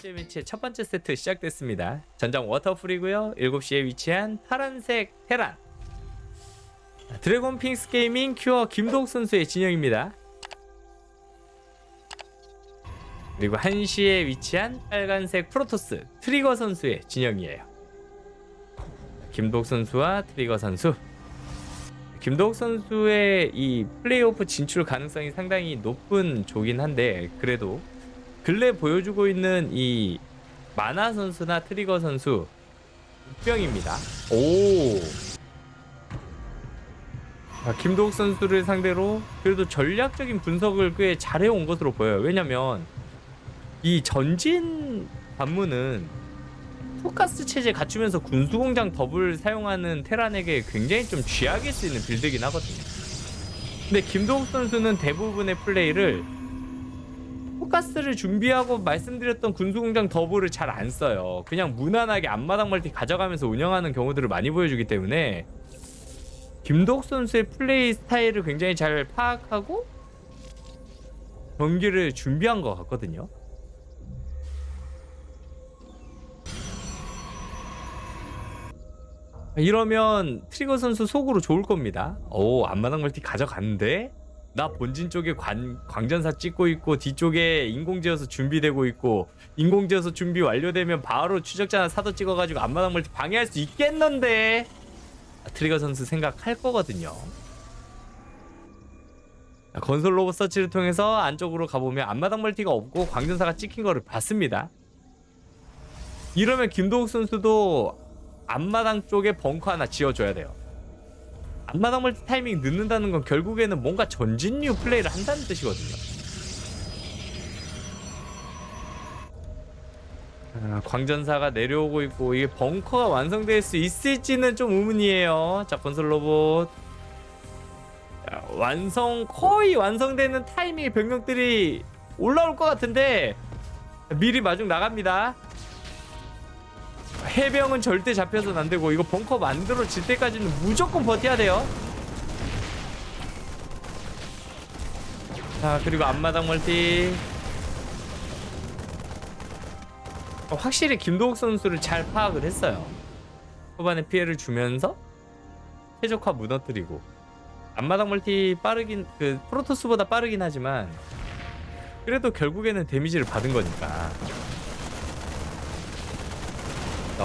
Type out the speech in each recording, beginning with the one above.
번째 매치의 첫 번째 세트 시작됐습니다. 전장 워터풀이고요. 7시에 위치한 파란색 테란. 드래곤 핑스 게이밍 큐어 김도욱 선수의 진영입니다. 그리고 1시에 위치한 빨간색 프로토스 트리거 선수의 진영이에요. 김도욱 선수와 트리거 선수. 김도욱 선수의 이 플레이오프 진출 가능성이 상당히 높은 조긴 한데 그래도 근래 보여주고 있는 이 마나 선수나 트리거 선수 병입니다. 오. 아, 김도욱 선수를 상대로 그래도 전략적인 분석을 꽤 잘해온 것으로 보여요. 왜냐면 이 전진 관문은 포카스 체제 갖추면서 군수공장 더블 사용하는 테란에게 굉장히 좀 쥐약일 수 있는 빌드긴 하거든요. 근데 김도욱 선수는 대부분의 플레이를 포카스를 준비하고 말씀드렸던 군수공장 더블을 잘 안 써요. 그냥 무난하게 앞마당 멀티 가져가면서 운영하는 경우들을 많이 보여주기 때문에 김도욱 선수의 플레이 스타일을 굉장히 잘 파악하고 경기를 준비한 것 같거든요. 이러면 트리거 선수 속으로 좋을 겁니다. 오, 앞마당 멀티 가져갔는데? 나 본진 쪽에 관, 광전사 찍고 있고 뒤쪽에 인공지어서 준비되고 있고 인공지어서 준비 완료되면 바로 추적자나 사도 찍어가지고 앞마당 멀티 방해할 수 있겠는데 아, 트리거 선수 생각할 거거든요. 자, 건설 로봇 서치를 통해서 안쪽으로 가보면 앞마당 멀티가 없고 광전사가 찍힌 거를 봤습니다. 이러면 김도욱 선수도 앞마당 쪽에 벙커 하나 지어줘야 돼요. 앞마당 멀티 타이밍 늦는다는 건 결국에는 뭔가 전진류 플레이를 한다는 뜻이거든요. 아, 광전사가 내려오고 있고 이게 벙커가 완성될 수 있을지는 좀 의문이에요. 자 건설 로봇 자, 완성 거의 완성되는 타이밍에 병력들이 올라올 것 같은데 미리 마중 나갑니다. 해병은 절대 잡혀서는 안 되고 이거 벙커 만들어질 때까지는 무조건 버텨야 돼요. 자 그리고 앞마당 멀티 어, 확실히 김도욱 선수를 잘 파악을 했어요. 초반에 피해를 주면서 최적화 무너뜨리고 앞마당 멀티 빠르긴 그 프로토스보다 빠르긴 하지만 그래도 결국에는 데미지를 받은 거니까.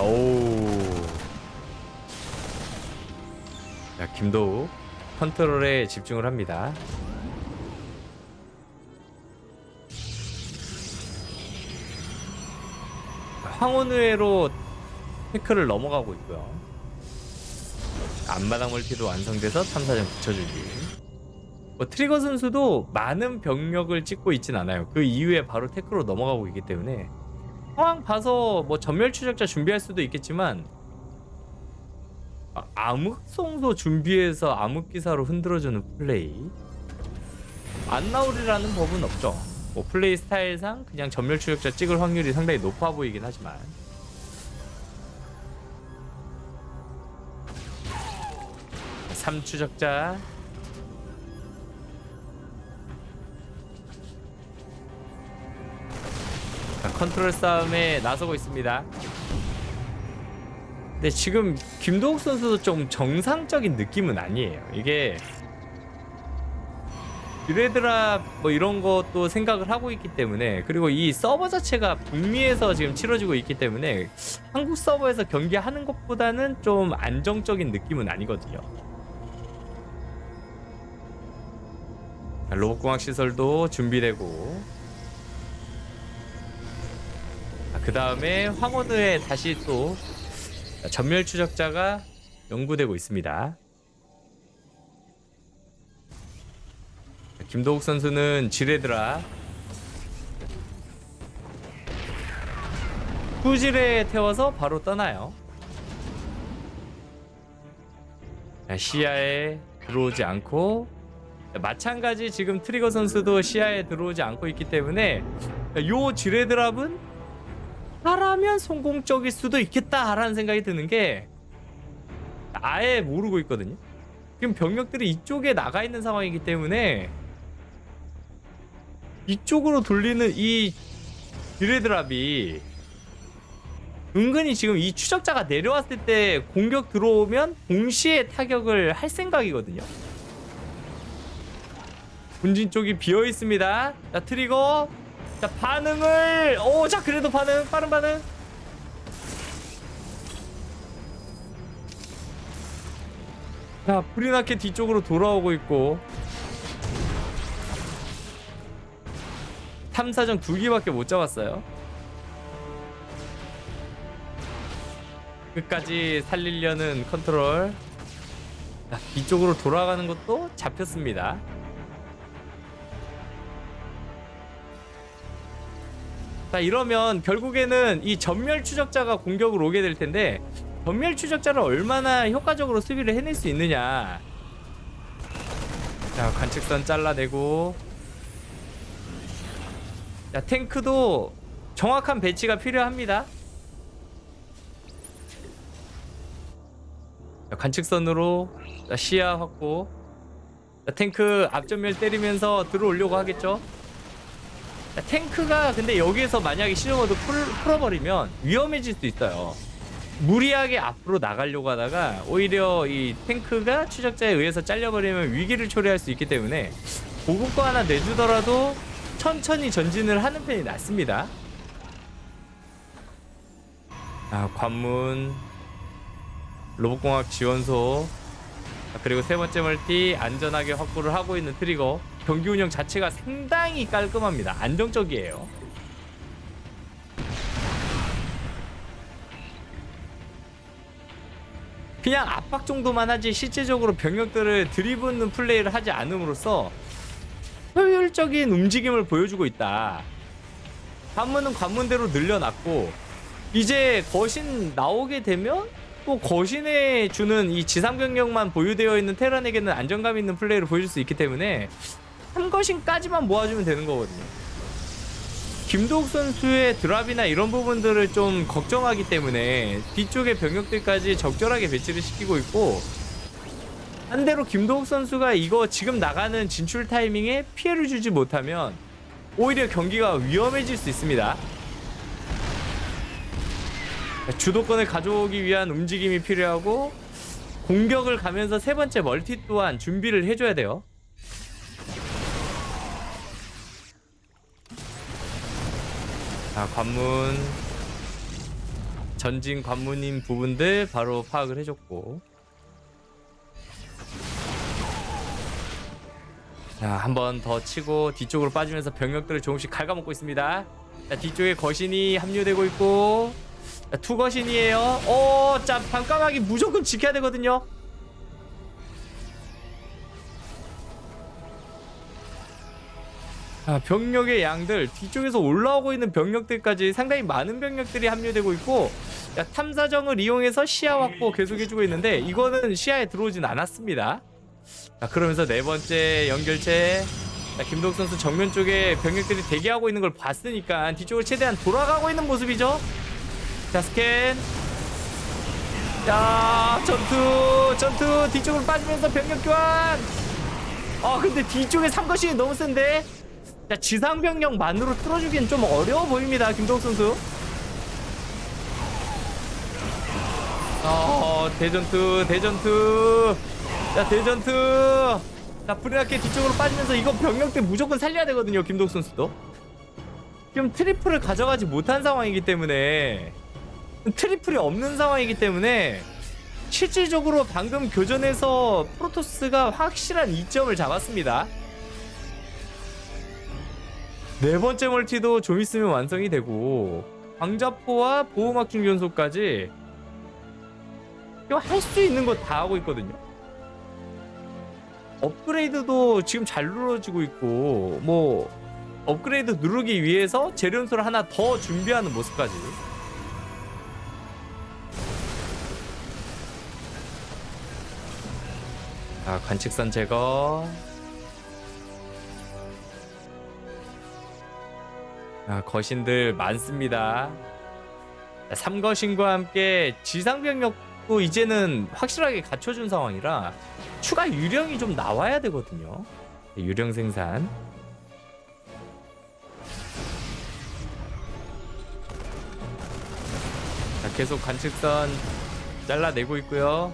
오. 자, 김도우 컨트롤에 집중을 합니다. 황혼의회로 테크를 넘어가고 있고요. 앞마당 멀티도 완성돼서 탐사정 붙여주기. 뭐 트리거 선수도 많은 병력을 찍고 있진 않아요. 그 이후에 바로 테크로 넘어가고 있기 때문에 상황 봐서 뭐 전멸 추적자 준비할 수도 있겠지만 아, 암흑송도 준비해서 암흑 기사로 흔들어주는 플레이. 안 나오리라는 법은 없죠. 뭐 플레이 스타일상 그냥 전멸 추적자 찍을 확률이 상당히 높아 보이긴 하지만. 삼추적자 컨트롤 싸움에 나서고 있습니다. 근데 지금 김도욱 선수도 좀 정상적인 느낌은 아니에요. 이게 유레드랍 뭐 이런 것도 생각을 하고 있기 때문에 그리고 이 서버 자체가 북미에서 지금 치러지고 있기 때문에 한국 서버에서 경기하는 것보다는 좀 안정적인 느낌은 아니거든요. 로봇공학 시설도 준비되고 그 다음에 황혼의에 다시 또 전멸 추적자가 연구되고 있습니다. 김도욱 선수는 지뢰드라 후지레에 태워서 바로 떠나요. 시야에 들어오지 않고 마찬가지 지금 트리거 선수도 시야에 들어오지 않고 있기 때문에 요 지뢰드랍은 하라면 성공적일 수도 있겠다라는 생각이 드는 게 아예 모르고 있거든요. 지금 병력들이 이쪽에 나가 있는 상황이기 때문에 이쪽으로 돌리는 이 드레드랍이 은근히 지금 이 추적자가 내려왔을 때 공격 들어오면 동시에 타격을 할 생각이거든요. 본진 쪽이 비어 있습니다. 자 트리거, 자 반응을, 오, 자 그래도 반응, 빠른 반응. 자 프리나케 뒤쪽으로 돌아오고 있고 탐사정 두 개밖에 못 잡았어요. 끝까지 살리려는 컨트롤. 자, 이쪽으로 돌아가는 것도 잡혔습니다. 자, 이러면 결국에는 이 전멸 추적자가 공격을 오게 될 텐데 전멸 추적자를 얼마나 효과적으로 수비를 해낼 수 있느냐. 자, 관측선 잘라내고 자, 탱크도 정확한 배치가 필요합니다. 자, 관측선으로 자, 시야 확보. 자, 탱크 앞전멸 때리면서 들어오려고 하겠죠. 자, 탱크가 근데 여기에서 만약에 풀, 풀어버리면 위험해질 수 있어요. 무리하게 앞으로 나가려고 하다가 오히려 이 탱크가 추적자에 의해서 잘려버리면 위기를 초래할 수 있기 때문에 보급거 하나 내주더라도 천천히 전진을 하는 편이 낫습니다. 아, 관문, 로봇공학 지원소, 아, 그리고 세 번째 멀티 안전하게 확보를 하고 있는 트리거. 경기 운영 자체가 상당히 깔끔합니다. 안정적이에요. 그냥 압박 정도만 하지 실제적으로 병력들을 들이붓는 플레이를 하지 않음으로써 효율적인 움직임을 보여주고 있다. 관문은 관문대로 늘려놨고 이제 거신 나오게 되면 또 거신에 주는 이 지상 병력만 보유되어 있는 테란에게는 안정감 있는 플레이를 보여줄 수 있기 때문에 한 거신까지만 모아주면 되는 거거든요. 김도욱 선수의 드랍이나 이런 부분들을 좀 걱정하기 때문에 뒤쪽의 병력들까지 적절하게 배치를 시키고 있고 반대로 김도욱 선수가 이거 지금 나가는 진출 타이밍에 피해를 주지 못하면 오히려 경기가 위험해질 수 있습니다. 주도권을 가져오기 위한 움직임이 필요하고 공격을 가면서 세 번째 멀티 또한 준비를 해줘야 돼요. 자, 관문 전진 관문인 부분들 바로 파악을 해줬고 자, 한 번 더 치고 뒤쪽으로 빠지면서 병력들을 조금씩 갉아먹고 있습니다. 자, 뒤쪽에 거신이 합류되고 있고 자, 투거신이에요. 어, 자, 반까마귀 무조건 지켜야 되거든요. 자, 병력의 양들 뒤쪽에서 올라오고 있는 병력들까지 상당히 많은 병력들이 합류되고 있고 자, 탐사정을 이용해서 시야 확보 계속해주고 있는데 이거는 시야에 들어오진 않았습니다. 자, 그러면서 네 번째 연결체. 자, 김동 선수 정면 쪽에 병력들이 대기하고 있는 걸 봤으니까 뒤쪽을 최대한 돌아가고 있는 모습이죠. 자, 스캔. 자, 전투, 전투 뒤쪽으로 빠지면서 병력 교환. 아, 근데 뒤쪽에 삼거신이 너무 센데. 자, 지상 병력만으로 뚫어주기엔 좀 어려워 보입니다, 김동 선수. 어, 대전투, 대전투. 자 대전투 자 프리라케 뒤쪽으로 빠지면서 이거 병력들 무조건 살려야 되거든요 김동 선수도 지금 트리플을 가져가지 못한 상황이기 때문에 트리플이 없는 상황이기 때문에 실질적으로 방금 교전에서 프로토스가 확실한 이점을 잡았습니다 네 번째 멀티도 좀 있으면 완성이 되고 광자포와 보호막 중견소까지 이거 할수 있는 거 다 하고 있거든요. 업그레이드도 지금 잘 누러지고 있고 뭐 업그레이드 누르기 위해서 재련소를 하나 더 준비하는 모습까지. 자 관측선 제거 아, 거신들 많습니다. 자, 삼거신과 함께 지상병력도 이제는 확실하게 갖춰준 상황이라 추가 유령이 좀 나와야 되거든요. 네, 유령 생산. 계속 관측선 잘라내고 있고요.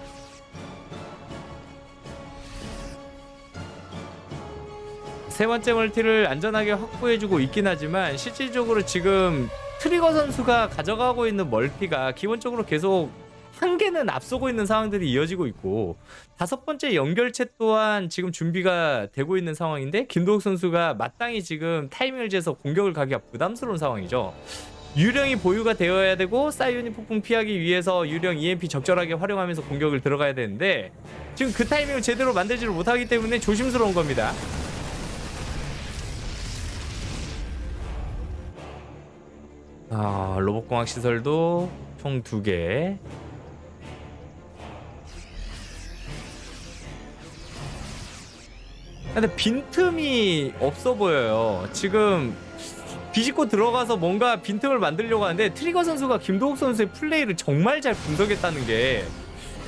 세 번째 멀티를 안전하게 확보해주고 있긴 하지만 실질적으로 지금 트리거 선수가 가져가고 있는 멀티가 기본적으로 계속 한 개는 앞서고 있는 상황들이 이어지고 있고 다섯 번째 연결체 또한 지금 준비가 되고 있는 상황인데 김도욱 선수가 마땅히 지금 타이밍을 재서 공격을 가기가 부담스러운 상황이죠. 유령이 보유가 되어야 되고 사이오닉 폭풍 피하기 위해서 유령 EMP 적절하게 활용하면서 공격을 들어가야 되는데 지금 그 타이밍을 제대로 만들지를 못하기 때문에 조심스러운 겁니다. 아, 로봇공학 시설도 총 두 개. 근데 빈틈이 없어 보여요. 지금 비집고 들어가서 뭔가 빈틈을 만들려고 하는데 트리거 선수가 김도욱 선수의 플레이를 정말 잘 분석했다는 게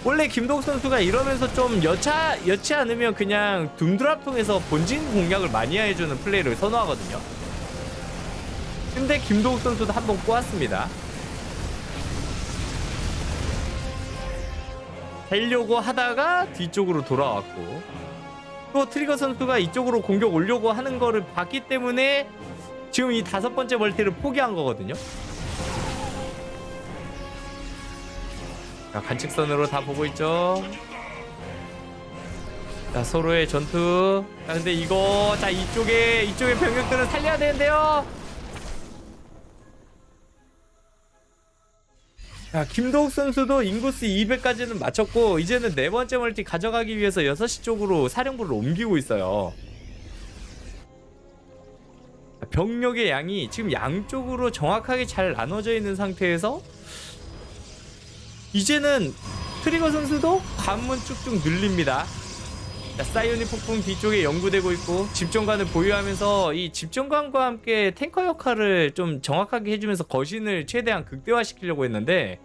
원래 김도욱 선수가 이러면서 좀 여차 여치 않으면 그냥 둠드랍 통해서 본진 공략을 많이 해주는 플레이를 선호하거든요. 근데 김도욱 선수도 한 번 꼬았습니다. 되려고 하다가 뒤쪽으로 돌아왔고 또 트리거 선수가 이쪽으로 공격 오려고 하는 거를 봤기 때문에 지금 이 다섯 번째 멀티를 포기한 거거든요. 자, 관측선으로 다 보고 있죠. 자, 서로의 전투. 자, 근데 이거 자 이쪽에 이쪽에 병력들은 살려야 되는데요. 자, 김도욱 선수도 인구수 200까지는 맞췄고 이제는 네 번째 멀티 가져가기 위해서 6시 쪽으로 사령부를 옮기고 있어요. 병력의 양이 지금 양쪽으로 정확하게 잘 나눠져 있는 상태에서 이제는 트리거 선수도 관문 쭉쭉 늘립니다. 자, 사이오닉 폭풍 뒤쪽에 연구되고 있고 집정관을 보유하면서 이 집정관과 함께 탱커 역할을 좀 정확하게 해주면서 거신을 최대한 극대화시키려고 했는데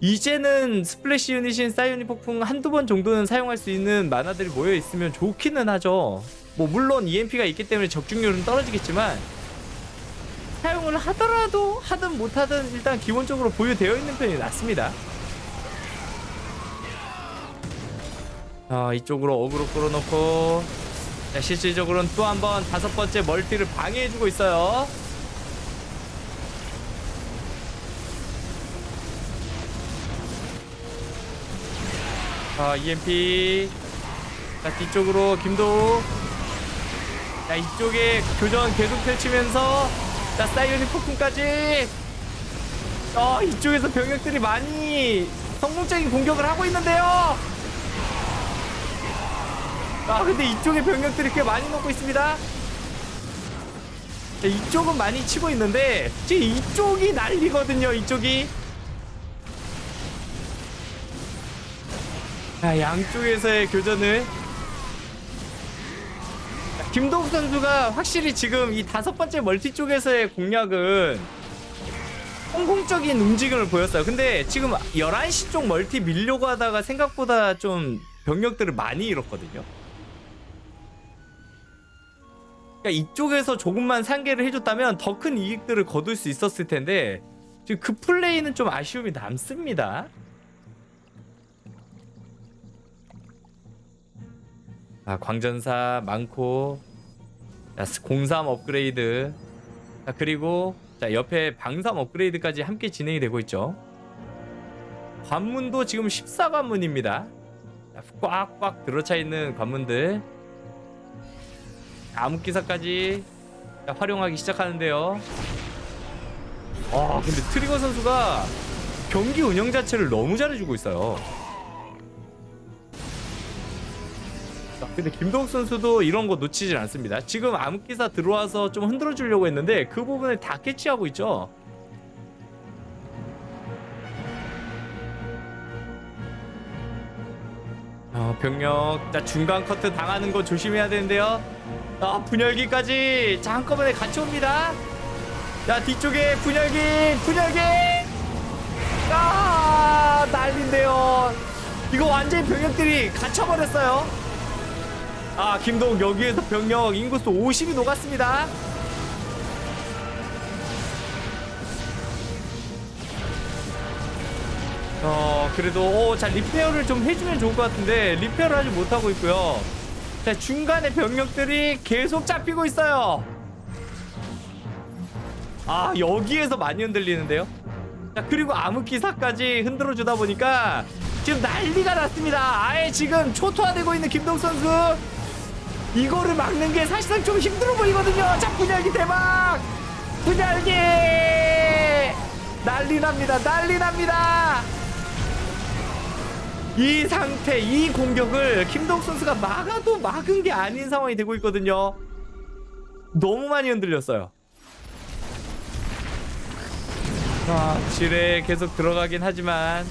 이제는 스플래시 유닛인 사이오닉 폭풍 한두 번 정도는 사용할 수 있는 만화들이 모여 있으면 좋기는 하죠. 뭐 물론 EMP가 있기 때문에 적중률은 떨어지겠지만 사용을 하더라도 하든 못하든 일단 기본적으로 보유되어 있는 편이 낫습니다. 자 이쪽으로 어그로 끌어놓고 자, 실질적으로는 또 한 번 다섯 번째 멀티를 방해해주고 있어요. 자 EMP 자 뒤쪽으로 김도우. 자 이쪽에 교전 계속 펼치면서 자 사이오닉 폭풍까지. 어 이쪽에서 병력들이 많이 성공적인 공격을 하고 있는데요 아 근데 이쪽에 병력들이 꽤 많이 먹고 있습니다 자, 이쪽은 많이 치고 있는데 지금 이쪽이 난리거든요 이쪽이 자 양쪽에서의 교전을 자, 김동욱 선수가 확실히 지금 이 다섯 번째 멀티 쪽에서의 공략은 성공적인 움직임을 보였어요. 근데 지금 11시 쪽 멀티 밀려고 하다가 생각보다 좀 병력들을 많이 잃었거든요. 그러니까 이쪽에서 조금만 상계를 해줬다면 더 큰 이익들을 거둘 수 있었을 텐데 지금 그 플레이는 좀 아쉬움이 남습니다. 아, 광전사 많고 자, 03 업그레이드 자, 그리고 자, 옆에 방삼 업그레이드까지 함께 진행이 되고 있죠. 관문도 지금 14관문입니다. 꽉꽉 들어차 있는 관문들. 암흑기사까지 자, 활용하기 시작하는데요. 아, 근데 트리거 선수가 경기 운영 자체를 너무 잘해주고 있어요. 자, 근데 김동욱 선수도 이런 거 놓치질 않습니다. 지금 암흑기사 들어와서 좀 흔들어 주려고 했는데 그 부분을 다 캐치하고 있죠. 어, 병력 자 중간 커트 당하는 거 조심해야 되는데요. 아 분열기까지 자 한꺼번에 같이 옵니다. 자 뒤쪽에 분열기 분열기 아 난린데요. 이거 완전히 병력들이 갇혀버렸어요. 아 김동 여기에서 병력 인구수 50이 녹았습니다. 어 그래도 오, 자 리페어를 좀 해주면 좋을 것 같은데 리페어를 하지 못하고 있고요 자 중간에 병력들이 계속 잡히고 있어요. 아 여기에서 많이 흔들리는데요? 자 그리고 암흑기사까지 흔들어 주다 보니까 지금 난리가 났습니다. 아예 지금 초토화되고 있는 김동 선수. 이거를 막는 게 사실상 좀 힘들어 보이거든요. 자 분열기 대박! 분열기! 난리 납니다. 난리 납니다 이 상태 이 공격을 김동 선수가 막아도 막은 게 아닌 상황이 되고 있거든요. 너무 많이 흔들렸어요. 아, 지뢰 계속 들어가긴 하지만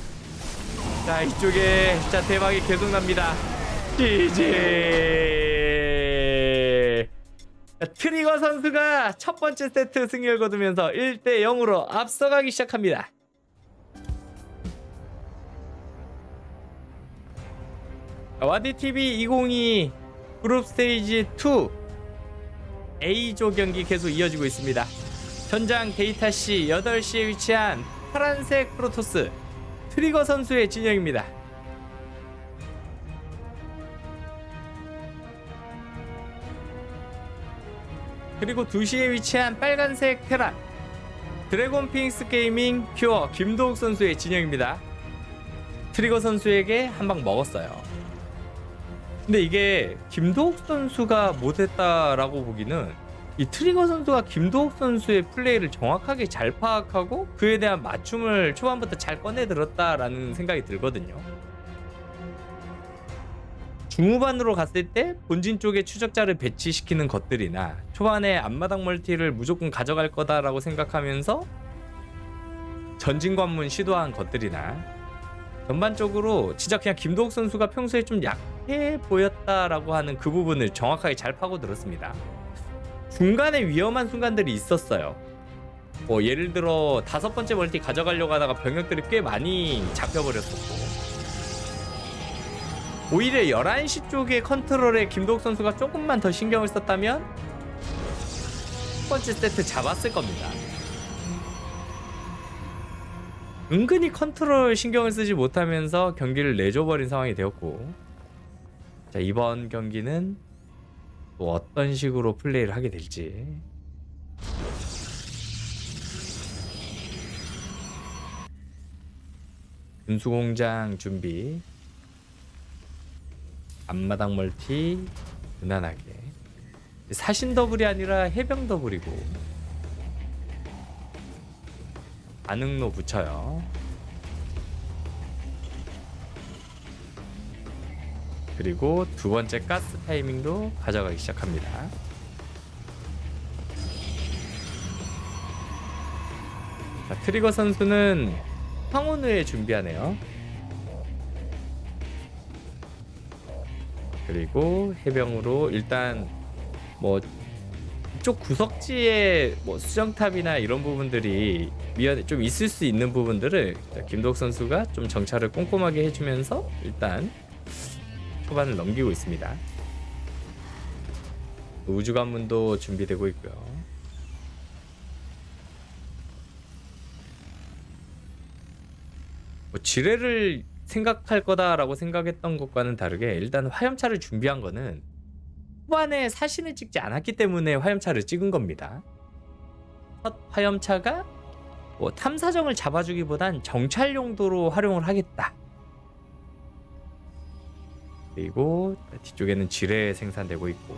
자 이쪽에 자 대박이 계속 납니다. 자, 트리거 선수가 첫 번째 세트 승리를 거두면서 1대 0으로 앞서가기 시작합니다 와디TV 2022 그룹 스테이지 2 A조 경기 계속 이어지고 있습니다 현장 데이터시 8시에 위치한 파란색 프로토스 트리거 선수의 진영입니다. 그리고 2시에 위치한 빨간색 테란 드래곤 핑스 게이밍 퓨어 김도욱 선수의 진영입니다. 트리거 선수에게 한 방 먹었어요. 근데 이게 김도욱 선수가 못했다라고 보기는 이 트리거 선수가 김도욱 선수의 플레이를 정확하게 잘 파악하고 그에 대한 맞춤을 초반부터 잘 꺼내 들었다라는 생각이 들거든요. 중후반으로 갔을 때 본진 쪽에 추적자를 배치시키는 것들이나 초반에 앞마당 멀티를 무조건 가져갈 거다라고 생각하면서 전진 관문 시도한 것들이나 전반적으로 진짜 그냥 김도욱 선수가 평소에 좀 약 해 보였다라고 하는 그 부분을 정확하게 잘 파고 들었습니다. 중간에 위험한 순간들이 있었어요. 뭐 예를 들어 다섯 번째 멀티 가져가려고 하다가 병력들이 꽤 많이 잡혀버렸었고 오히려 11시 쪽의 컨트롤에 김도욱 선수가 조금만 더 신경을 썼다면 첫 번째 세트 잡았을 겁니다. 은근히 컨트롤 신경을 쓰지 못하면서 경기를 내줘버린 상황이 되었고 자 이번 경기는 또 어떤 식으로 플레이를 하게 될지. 분수공장 준비. 앞마당 멀티 무난하게. 사신 더블이 아니라 해병 더블이고. 반응로 붙여요 그리고 두 번째 가스 타이밍도 가져가기 시작합니다. 자, 트리거 선수는 황혼우에 준비하네요. 그리고 해병으로 일단 뭐 이쪽 구석지에 뭐 수정탑이나 이런 부분들이 미연 좀 있을 수 있는 부분들을 김도욱 선수가 좀 정찰을 꼼꼼하게 해주면서 일단 초반을 넘기고 있습니다. 우주 관문도 준비되고 있고요. 뭐 지뢰를 생각할 거다라고 생각했던 것과는 다르게 일단 화염차를 준비한 거는 후반에 사신을 찍지 않았기 때문에 화염차를 찍은 겁니다. 첫 화염차가 뭐 탐사정을 잡아주기보단 정찰 용도로 활용을 하겠다. 그리고 뒤쪽에는 지뢰 생산되고 있고.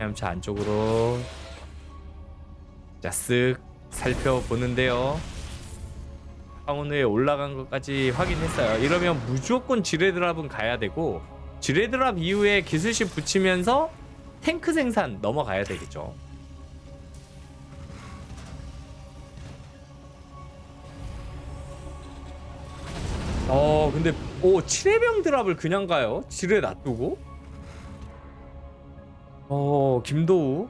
헤엄차 안쪽으로. 자쓱 살펴보는데요. 황혼우에 올라간 것까지 확인했어요. 이러면 무조건 지뢰 드랍은 가야 되고 지뢰 드랍 이후에 기술실 붙이면서 탱크 생산 넘어가야 되겠죠. 어 근데 오 7회병 드랍을 그냥 가요? 지뢰 놔두고? 어 김도우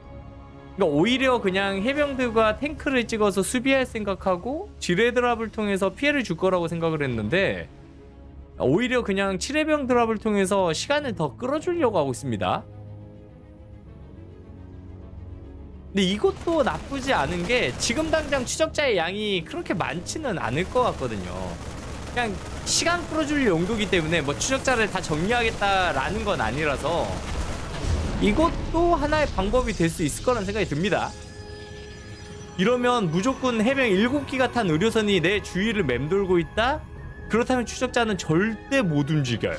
그러니까 오히려 그냥 해병들과 탱크를 찍어서 수비할 생각하고 지뢰 드랍을 통해서 피해를 줄 거라고 생각을 했는데 오히려 그냥 7회병 드랍을 통해서 시간을 더 끌어주려고 하고 있습니다 근데 이것도 나쁘지 않은 게 지금 당장 추적자의 양이 그렇게 많지는 않을 것 같거든요. 그냥 시간 끌어줄 용도기 때문에 뭐 추적자를 다 정리하겠다라는 건 아니라서 이것도 하나의 방법이 될 수 있을 거라는 생각이 듭니다. 이러면 무조건 해병 7기가 탄 의료선이 내 주위를 맴돌고 있다? 그렇다면 추적자는 절대 못 움직여요.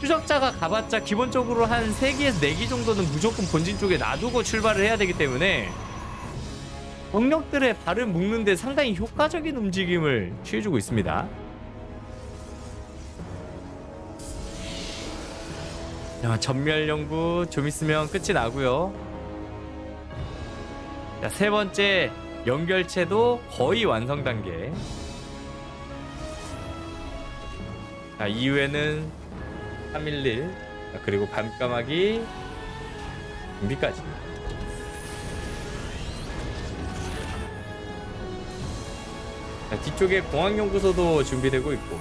추적자가 가봤자 기본적으로 한 3기에서 4기 정도는 무조건 본진 쪽에 놔두고 출발을 해야 되기 때문에 병력들의 발을 묶는데 상당히 효과적인 움직임을 취해주고 있습니다. 자, 전멸 연구 좀 있으면 끝이 나고요. 자, 세 번째 연결체도 거의 완성 단계. 자, 이후에는 311 자, 그리고 밤까마귀 준비까지. 뒤쪽에 공항연구소도 준비되고 있고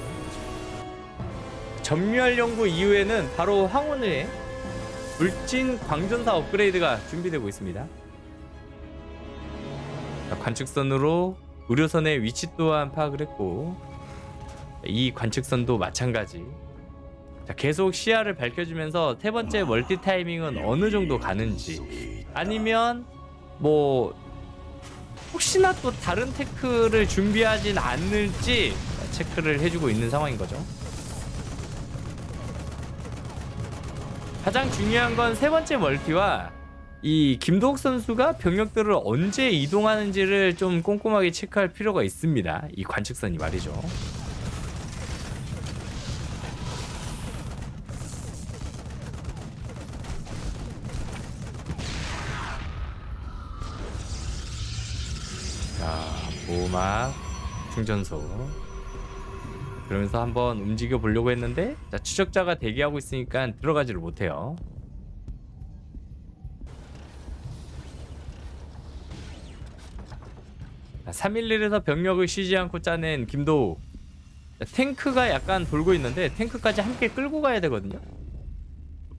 전멸 연구 이후에는 바로 황혼의 물진 광전사 업그레이드가 준비되고 있습니다. 자, 관측선으로 의료선의 위치 또한 파악을 했고 이 관측선도 마찬가지. 자, 계속 시야를 밝혀주면서 세 번째 멀티 타이밍은 어느 정도 가는지 아니면 뭐 혹시나 또 다른 테크를 준비하진 않을지 체크를 해주고 있는 상황인 거죠. 가장 중요한 건 세 번째 멀티와 이 김도욱 선수가 병력들을 언제 이동하는지를 좀 꼼꼼하게 체크할 필요가 있습니다. 이 관측선이 말이죠. 보호막 충전소. 그러면서 한번 움직여 보려고 했는데 자, 추적자가 대기하고 있으니까 들어가지를 못해요. 자, 311에서 병력을 쉬지 않고 짜낸 김도우. 자, 탱크가 약간 돌고 있는데 탱크까지 함께 끌고 가야 되거든요.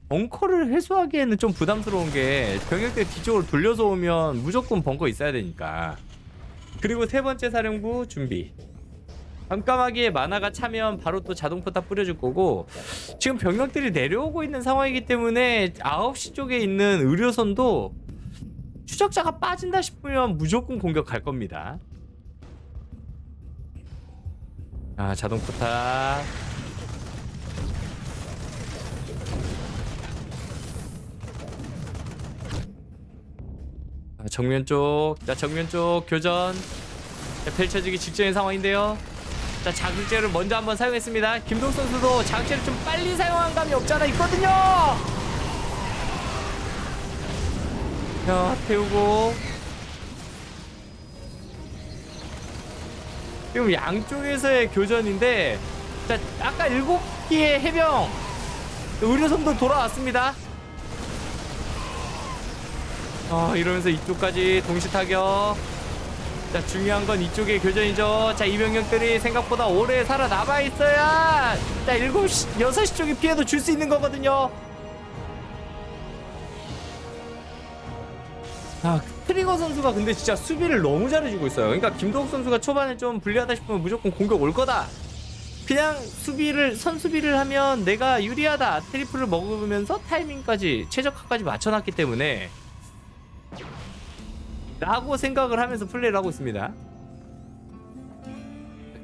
벙커를 해소하기에는 좀 부담스러운 게 병력들 뒤쪽으로 돌려서 오면 무조건 벙커 있어야 되니까. 그리고 세 번째 사령부 준비. 깜깜하게 만화가 차면 바로 또 자동포탑 뿌려줄 거고 지금 병력들이 내려오고 있는 상황이기 때문에 9시 쪽에 있는 의료선도 추적자가 빠진다 싶으면 무조건 공격할 겁니다. 아 자동포탑 아, 정면 쪽, 자 정면 쪽 교전 자, 펼쳐지기 직전인 상황인데요. 자 자극제를 먼저 한번 사용했습니다. 김동 선수도 자극제를 좀 빨리 사용한 감이 없잖아 있거든요. 자 태우고 지금 양쪽에서의 교전인데 자 아까 일곱 기의 해병 의료선도 돌아왔습니다. 어, 이러면서 이쪽까지 동시 타격. 자, 중요한 건 이쪽의 교전이죠. 자, 이 병력들이 생각보다 오래 살아남아 있어야, 자, 7시, 6시 쪽에 피해도 줄 수 있는 거거든요. 아, 트리거 선수가 근데 진짜 수비를 너무 잘해주고 있어요. 그러니까 김도욱 선수가 초반에 좀 불리하다 싶으면 무조건 공격 올 거다. 그냥 수비를 선수비를 하면 내가 유리하다. 트리플을 먹으면서 타이밍까지 최적화까지 맞춰놨기 때문에 라고 생각을 하면서 플레이를 하고 있습니다.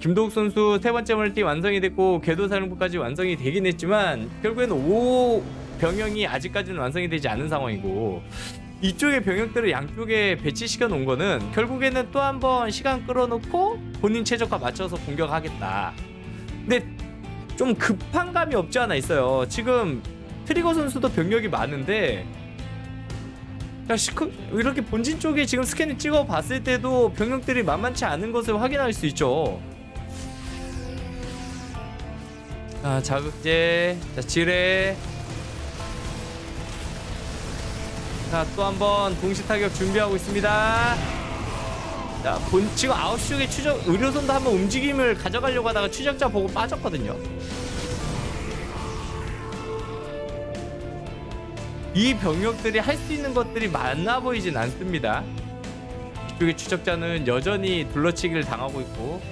김도욱 선수 세 번째 멀티 완성이 됐고 궤도 사령부까지 완성이 되긴 했지만 결국에는 5 병영이 아직까지는 완성이 되지 않은 상황이고 이쪽의 병력들을 양쪽에 배치시켜 놓은 거는 결국에는 또 한 번 시간 끌어놓고 본인 최적화 맞춰서 공격하겠다. 근데 좀 급한 감이 없지 않아 있어요. 지금 트리거 선수도 병력이 많은데 야, 시크, 이렇게 본진 쪽에 지금 스캔을 찍어 봤을 때도 병력들이 만만치 않은 것을 확인할 수 있죠. 자, 자극제, 자, 지뢰. 자, 또 한 번 동시 타격 준비하고 있습니다. 자, 본, 지금 9시 쪽에 추적, 의료선도 한번 움직임을 가져가려고 하다가 추적자 보고 빠졌거든요. 이 병력들이 할 수 있는 것들이 많아 보이진 않습니다. 이쪽의 추적자는 여전히 둘러치기를 당하고 있고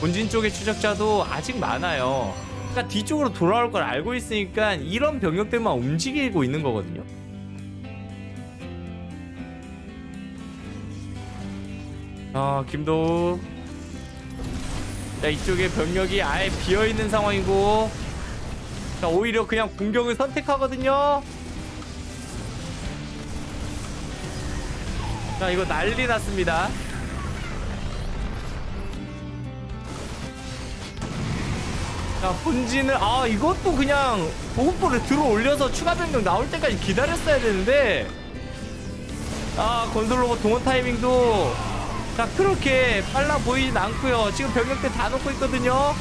본진 쪽의 추적자도 아직 많아요. 그러니까 뒤쪽으로 돌아올 걸 알고 있으니까 이런 병력들만 움직이고 있는 거거든요. 아 김도우 자 이쪽에 병력이 아예 비어 있는 상황이고 자 오히려 그냥 공격을 선택하거든요. 자 이거 난리 났습니다. 자 본진을 아 이것도 그냥 보급포를 들어 올려서 추가 병력 나올 때까지 기다렸어야 되는데. 아 건설 로봇 동원 타이밍도. 자 그렇게 빨라 보이진 않고요. 지금 병력들 다 놓고 있거든요.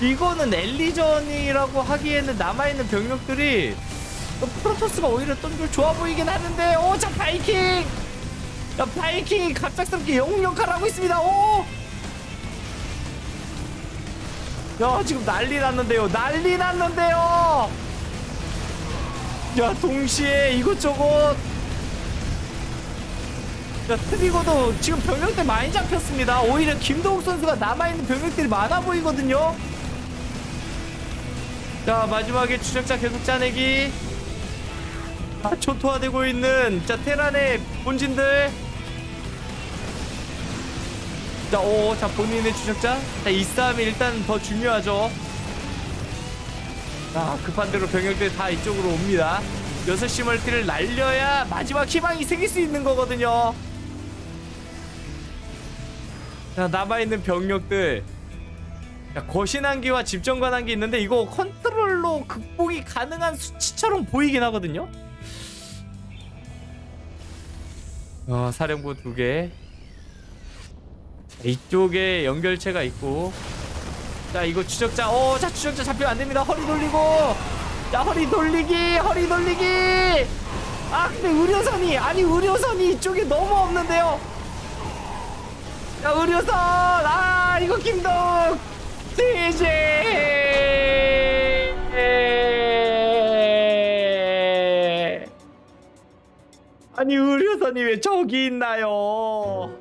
이거는 엘리전이라고 하기에는 남아있는 병력들이 또 프로토스가 오히려 좀더 좋아 보이긴 하는데 오 자 바이킹! 야 바이킹이 갑작스럽게 영웅 역할을 하고 있습니다. 오! 야 지금 난리 났는데요. 난리 났는데요. 야 동시에 이것저것. 야 트리거도 지금 병력들 많이 잡혔습니다. 오히려 김도욱 선수가 남아있는 병력들이 많아 보이거든요. 자 마지막에 추적자 계속 짜내기. 아, 초토화되고 있는 자 테란의 본진들 자, 오, 자, 본인의 추적자. 자, 이 싸움이 일단 더 중요하죠. 자, 급한 대로 병력들 다 이쪽으로 옵니다. 6시 멀티를 날려야 마지막 희망이 생길 수 있는 거거든요. 자, 남아있는 병력들. 자, 거신한기와 집정관한기 있는데 이거 컨트롤로 극복이 가능한 수치처럼 보이긴 하거든요. 어, 사령부 두 개. 이쪽에 연결체가 있고. 자 이거 추적자. 어 자 추적자 잡히면 안 됩니다. 허리 돌리고. 자 허리 돌리기 허리 돌리기. 아 근데 의료선이 아니 의료선이 이쪽에 너무 없는데요. 자 의료선. 아 이거 김동 제제 아니 의료선이 왜 저기 있나요